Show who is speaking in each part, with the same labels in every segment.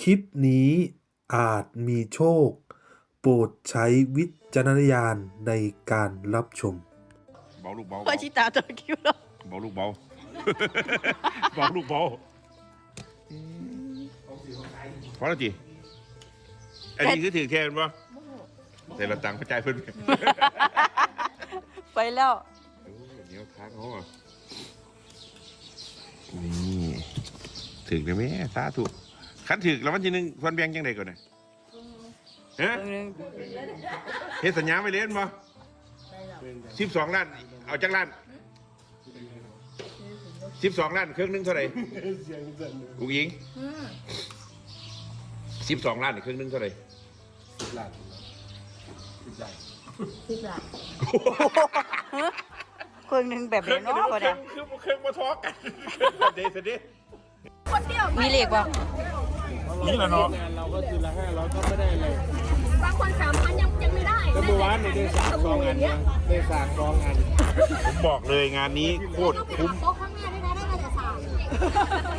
Speaker 1: คลิปนี้อาจมีโชค โปรดใช้วิจารณญาณในการรับชม
Speaker 2: เบาลูกเบา
Speaker 3: พ่อชิตาตัวคิ้วแล้ว
Speaker 2: เบาลูกเบา เบาลูกเบาพอแล้วจีอันนี้คือถือแทนปะแต่ละตังค์กระจายเพิ่น
Speaker 3: ไปแล้ว
Speaker 2: โอ้เหนียวทางเขาอะนี่ถึกเลยไหมสาธุ ขันถึกแล้ววันที่หนึ่งวันแบงยังไงก่อนนะฮะ
Speaker 3: ตรงนึง
Speaker 2: เฮ็ดสัญญาไม่เล่นปะสิบสองล้าน เอาจักล้านสิบสองล้านเครื่องหนึงเท่าไหร่กูยิงสิบสองล้านเครื่องหนึงเท่าไหร่
Speaker 3: เครื่องหนึงแบบไหนเนาะบ่ได้
Speaker 2: เครื่องเครื่องมาทอกันเดสเด
Speaker 3: มีเลขบ่
Speaker 2: นี่แหละเนาะ
Speaker 4: เราก็คือละห้าร้อยก็ไม่ได้เลย
Speaker 5: บางคนสามพันยังยังไม่ได้
Speaker 4: ก็เมื่อวานเนี่ยได้สากสองอันนะได้สากสองอัน
Speaker 2: ผมบอกเลยงานนี้โคตรคุ้ม
Speaker 5: โต๊ะข้างหน้าด้วยนะได้มาจากสาม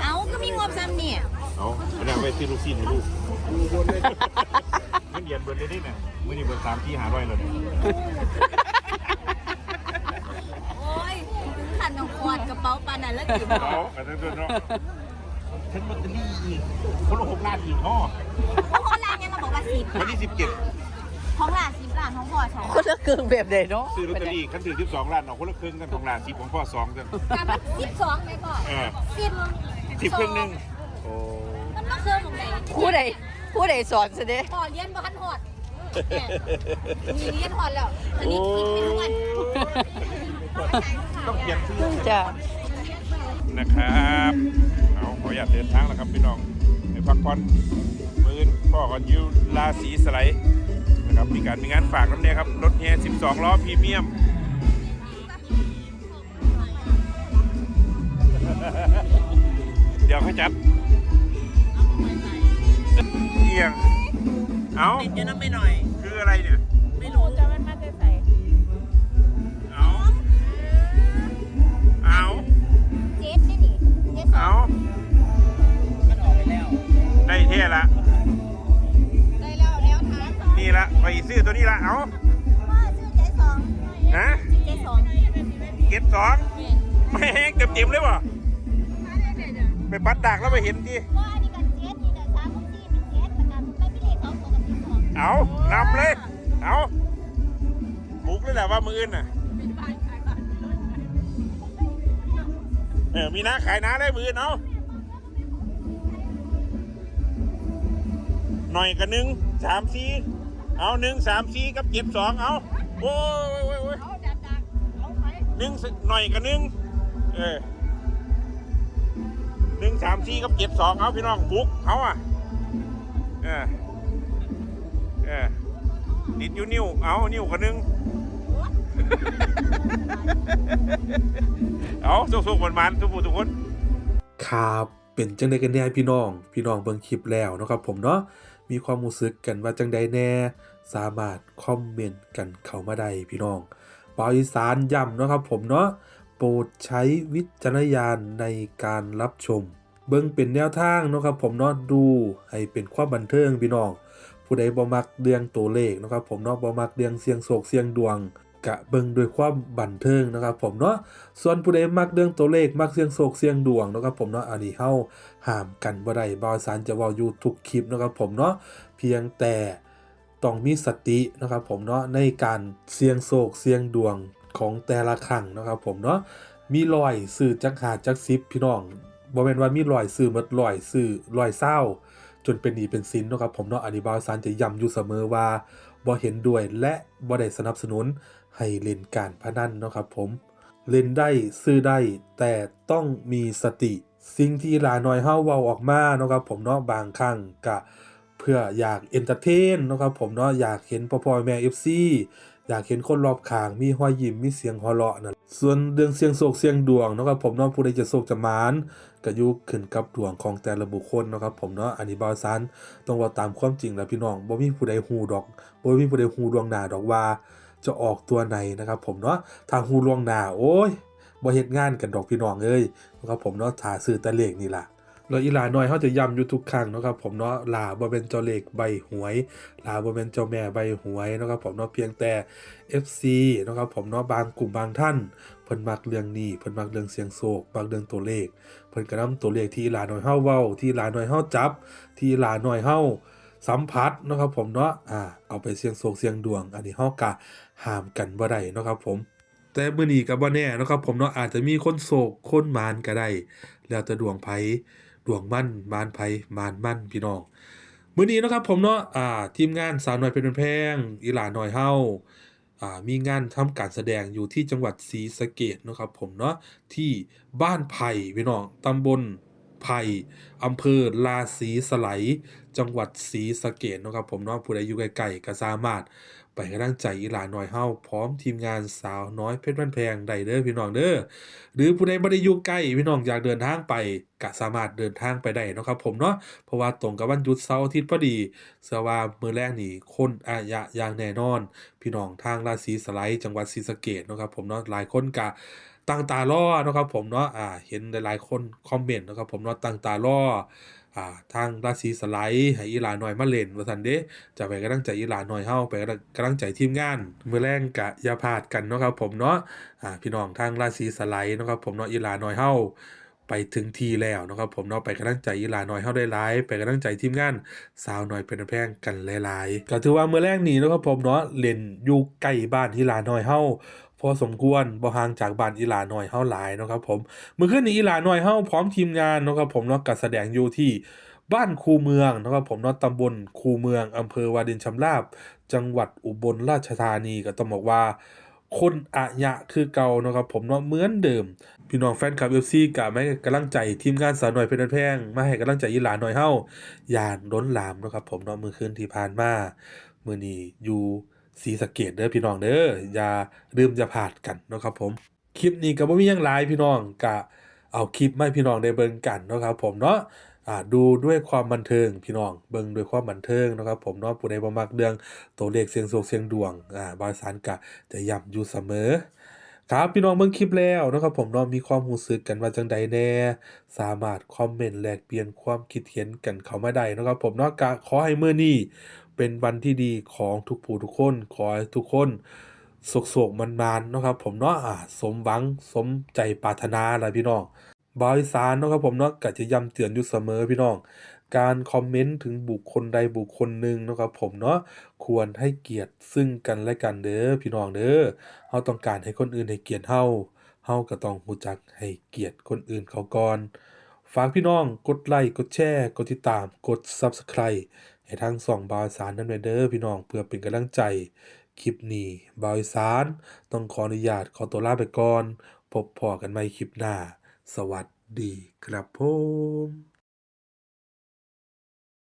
Speaker 3: เอาก็มีงบซ้ำนี่
Speaker 2: เอาอันนี้เอาไปซื้อลูกชิ้นให้ลูก
Speaker 4: ดูบนเลย
Speaker 2: เงินเย็นเบิร์ดได้ดิน่ะมื่อนี้เบิร์ดสามที่หาร้อยแล้วเนี่ย
Speaker 5: โอ้ยถึงขันของขวดกระเป๋าปานนั้นแล้วกี่
Speaker 2: เอาอันนั้นด้วยเนาะ ฉันลอตเตอรี่อีกคนละหกล้านอีกเนาะ
Speaker 5: เพราะคนแรงเนี่ยเราบอกว่าสิบ
Speaker 2: วันที่สิบเจ็ด
Speaker 5: ท้องหลานสิบหลานท้องพ่อสอง
Speaker 3: คนละเครื่องแบบไหนเนาะ
Speaker 2: ซื้อลอตเตอรี่คันถือสิบสองล้านเอาคนละครึ่งกันของล้านสิบของพ่อสองกัน
Speaker 5: การสิบสองไหมพ่อ
Speaker 2: เออ
Speaker 5: สิบ
Speaker 2: สิบครึ่งหนึ่งโอ้
Speaker 5: มันมาเครื่องของไหน
Speaker 3: ผู้ใดผู้ใดสอนซะเด้
Speaker 5: พ่อเลี้ยนบ้านหอดเนี่ยมีเลี้ยนหอดแล้วอันนี้คิดไม่รู้วัน
Speaker 2: ต้องเปลี่ยนชื่อ
Speaker 3: จ้ะ
Speaker 2: นะครับเอาขออยากเดินทางแล้วครับพี่น้องไปพักผ่อนมือนพ่อก่อนอยูราศีสไลด์นะครับมีการมีงานฝากน้ำเนี่ยครับรถแห่12 ล้อพรีเมียมเดี๋ยวให้จัดเอียงเอา
Speaker 6: ติดเยอะน้ำไม่หน่อย
Speaker 2: คืออะไรเนี่ย ฮะ
Speaker 5: เจ็ดสอง
Speaker 2: เก็บสองไม่แห้งเต็มเต็มๆเลยบ่ไปปัดดากแล้วไปเห็นที่
Speaker 5: ว่าอันนี้กันเจ็ดนี่เดี๋ยวสามกับสี่เป็นเจ็ดแล้วกันไม่มีเลขสองตัวกับที่สอง
Speaker 2: เอานำเลย เอาบุกเลยแหละว่ามืออื่นน่ะเออมีน้าขายน้าได้มืออื่นเอาหน่อยกับหนึ่งสามสี่เอาหนึ่งสามสี่กับเจ็ดสองเอา โอ้ยโอ้ยโอ้ยหนึ่งหน่อยกับหนึ่งเออหนึ่งสามสี่กับเจ็ดสองเอาพี่น้องบุกเอาอะเออเออติดอยู่นิ้วเอานิ้วกันนึงเอาสุกๆมันๆทุกผู้ทุกคน
Speaker 1: ครับเป็นจังใดกันแน่พี่น้อง พี่น้องเบิ่งคลิปแล้วเนาะครับผมเนาะมีความรู้สึกกันว่าจังใดแน่ สามารถคอมเมนต์กันเข้ามาได้พี่น้องปาอีสานย้ำนะครับผมเนาะโปรดใช้วิจารณญาณในการรับชม เบิ่งเป็นแนวทางนะครับผมเนาะดูให้เป็นความบันเทิงพี่น้อง ผู้ใดบ่มักเรื่องตัวเลขนะครับผมเนาะบ่มักเรื่องเสียงโศกเสียงดวงกะเบิ่งด้วยความบันเทิงนะครับผมเนาะ ส่วนผู้ใดมักเรื่องตัวเลขมักเสียงโศกเสียงดวงนะครับผมเนาะ อันนี้เฮาห้ามกันบ่ได้บ่าวสารจะว้าอยู่ทุกคลิปนะครับผมเนาะ เพียงแต่ ต้องมีสตินะครับผมเนาะในการเสี่ยงโศกเสี่ยงดวงของแต่ละครั้งนะครับผมเนาะมีรอยสื่อจักหาจักซิบพี่น้องบ่แม่นว่ามีรอยสื่อมดรอยสื่อรอยเศร้า จนเป็นหนีเป็นสินนะครับผมเนาะอันนี้บาวสารจะย้ำอยู่เสมอว่าบ่เห็นด้วยและบ่ได้สนับสนุนให้เล่นการพนันนะครับผมเล่นได้ซื้อได้แต่ต้องมีสติ สิ่งที่หลาน้อยเฮาเว้าออกมานะครับผมเนาะบางครั้งก็ เพื่ออยากเอนเตอร์เทนนะครับผมเนาะอยากเห็นพ่อพ่อแม่ FC อยากเห็นคนรอบข้างมีรอยยิ้มมีเสียงหัวเราะนั่นส่วนเรื่องเสียงโศกเสียงดวงนะครับผมเนาะผู้ใดจะโศกจะมานก็อยู่ขึ้นกับดวงของแต่ละบุคคลนะครับผมเนาะอันนี้บาวสารต้องว่าตามความจริงแล้วพี่น้องบ่มีผู้ใดฮู้ดอกบ่มีผู้ใดฮู้ดวงหน้าดอกว่าจะออกตัวไหนนะครับผมเนาะทางฮูลวงหน้าโอ้ยบ่เฮ็ดงานกันดอกพี่น้องเอ้ยนะครับผมเนาะถ่าซื้อแตะเลขนี่ล่ะ แล้วอีหลาน้อยเขาจะย้ำอยู่ทุกครั้งนะครับผมเนาะหลาบ่เป็นเจ้าเลขใบหวยหลาบ่เป็นเจ้าแม่ใบหวยนะครับผมเนาะเพียงแต่ FC นะครับผมเนาะบางกลุ่มบางท่านเพิ่นมักเรื่องนี้เพิ่นมักเรื่องเสียงโศกมักเรื่องตัวเลข เพิ่นก็นำตัวเลขที่หลาน้อยเฮาเว้า ที่หลาน้อยเฮาจับ ที่หลาน้อยเฮาสัมผัสนะครับผมเนาะอ่าเอาไปเสียงโศกเสียงดวง อันนี้เฮาก็ห้ามกันบ่ได้นะครับผมแต่มื้อนี้ก็บ่แน่นะครับผมเนาะอาจจะมีคนโศกคนมานก็ได้ แล้วแต่ดวงไผ ดวงมั่นมานไผมานมั่นพี่น้องมื้อนี้นะครับผมเนาะอ่าทีมงานสาวน้อยเพชรแพงอีหลาน้อยเฮาอ่ามีงานทำการแสดงอยู่ที่จังหวัดศรีสะเกษเนะครับผมเนาะที่บ้านไผ่พี่น้องตำบลไผ่อำเภอลาศรีสไลจังหวัดศรีสะเกษเนะครับผมเนาะผู้ใดอยู่ใกล้ๆก็สามารถ ไปกำลังใจอีหลาน้อยเฮาพร้อมทีมงานสาวน้อยเพชรบ้านแพงได้เด้อพี่น้องเด้อหรือผู้ใดบ่ได้อยู่ใกล้พี่น้องอยากเดินทางไปก็สามารถเดินทางไปได้นะครับผมเนาะเพราะว่าตรงกับวันหยุดเสาร์อาทิตย์พอดีเชื่อว่ามื้อแรกนี่คนอายะอย่างแน่นอน พี่น้องทางราศีสไลด์จังหวัดศรีสะเกดนะครับผมเนาะหลายคนกะ ตั้งตารอนะครับผมเนาะอ่าเห็นหลายๆคนคอมเมนต์นะครับผมเนาะตั้งตารออ่าทางราศีสไลด์ให้อีหลาน้อยมาเล่นว่าซั่นเด้จะไปกำลังใจอีหลาน้อยเฮาไปกำลังใจทีมงานมื้อแรงกะยาพลาดกันนะครับผมเนาะอ่าพี่น้องทางราศีสไลด์นะครับผมเนาะอีหลาน้อยเฮาไปถึงทีแล้วนะครับผมเนาะไปกำลังใจอีหลาน้อยเฮาได้หลายไปกำลังใจทีมงานสาวน้อยเป็นแพงกันหลายๆก็ถือว่ามื้อแรกนี้นะครับผมเนาะเล่นอยู่ใกล้บ้านอีหลาน้อยเฮา พอสมควรบ่ห่างจากบ้านอีหลาน้อยเฮาหลายเนาะครับผมมื้อคืนนี้อีหลาน้อยเฮาพร้อมทีมงานเนาะครับผมเนาะก็แสดงอยู่ที่บ้านคูเมืองนะครับผมเนาะตำบลคูเมืองอำเภอวารินชำราบ จังหวัดอุบลราชธานีก็ต้องบอกว่าคนอะยะคือเก่านะครับผมเนาะเหมือนเดิม พี่น้องแฟนคลับ FC ก็มาให้กำลังใจทีมงานสาวหน่อยเพชรแพงมาให้กำลังใจอีหลาหน่อยเฮาย่านล้นหลามนะครับผมเนาะมือคืนที่ผ่านมามื้อนี้อยู่ สีสะเกษเด้อพี่น้องเด้ออย่าลืมอย่าพลาดกันเนาะครับผมคลิปนี้ก็บ่มียังหลายพี่น้องก็เอาคลิปมาพี่น้องได้เบิ่งกันเนาะครับผมเนาะอ่าดูด้วยความบันเทิงพี่น้องเบิ่งด้วยความบันเทิงนะครับผมเนาะผู้ใดบ่มักเรื่องตัวเลขเสียงโศกเสียงดวงอ่าบอยสารกะจะย้ำอยู่เสมอ ครับพี่น้องเบิ่งคลิปแล้วนะครับผมเนาะมีความรู้สึกกันว่าจังใดแน่ สามารถคอมเมนต์แลกเปลี่ยนความคิดเห็นกันเข้ามาได้นะครับผมเนาะกขอให้มื้อนี้เป็นวันที่ดีของทุกผู้ทุกคน ขอให้ทุกคนสุขๆมันๆเนาะครับผมเนาะอ่าสมหวังสมใจปรารถนาล่ะพี่น้องบอยสารนะครับผมเนาะก็จะย้ำเตือนอยู่เสมอพี่น้อง การคอมเมนต์ถึงบุคคลใดบุคคลหนึ่งนะครับผมเนาะควรให้เกียรติซึ่งกันและกันเด้อพี่น้องเด้อเฮาต้องการให้คนอื่นให้เกียรติเฮาเฮาก็ต้องรู้จักให้เกียรติคนอื่นเขาก่อนฝากพี่น้องกดไลค์กดแชร์กดติดตามกด Subscribe ให้ทางสองบอยสารนั้นไว้เด้อพี่น้องเพื่อเป็นกำลังใจคลิปนี้บอยสารต้องขออนุญาตขอตัวลาไปก่อน พบพอกันใหม่คลิปหน้า สวัสดีครับผม